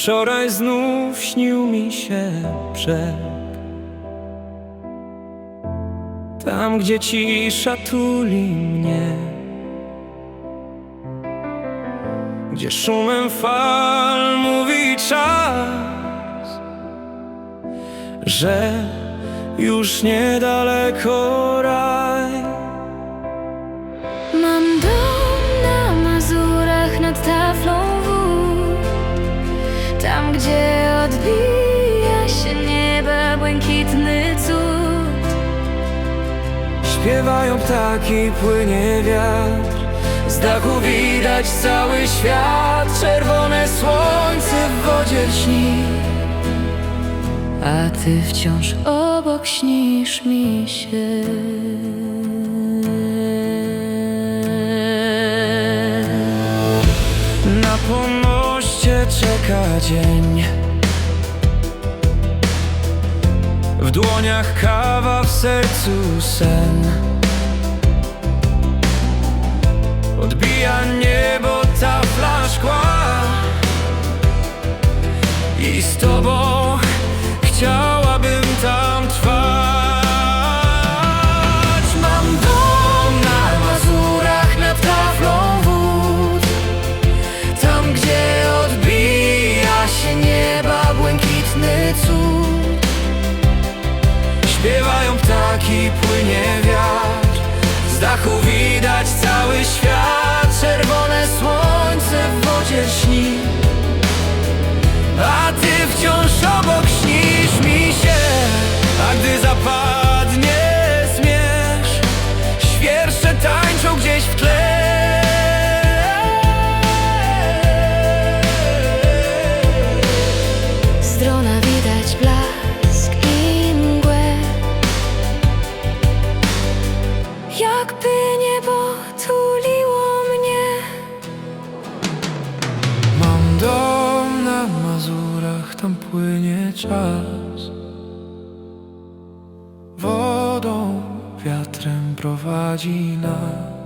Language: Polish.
Wczoraj znów śnił mi się brzeg. Tam, gdzie cisza tuli mnie. Gdzie szumem fal mówi czas Że już niedaleko raj Tam, gdzie odbija się nieba błękitny cud. Śpiewają ptaki, płynie wiatr. Z dachu widać cały świat. Czerwone słońce w wodzie śni A ty wciąż obok śnisz mi się czeka dzień. W dłoniach kawa, w sercu sen. Odbija Z czas. Wodą, wiatrem prowadzi nas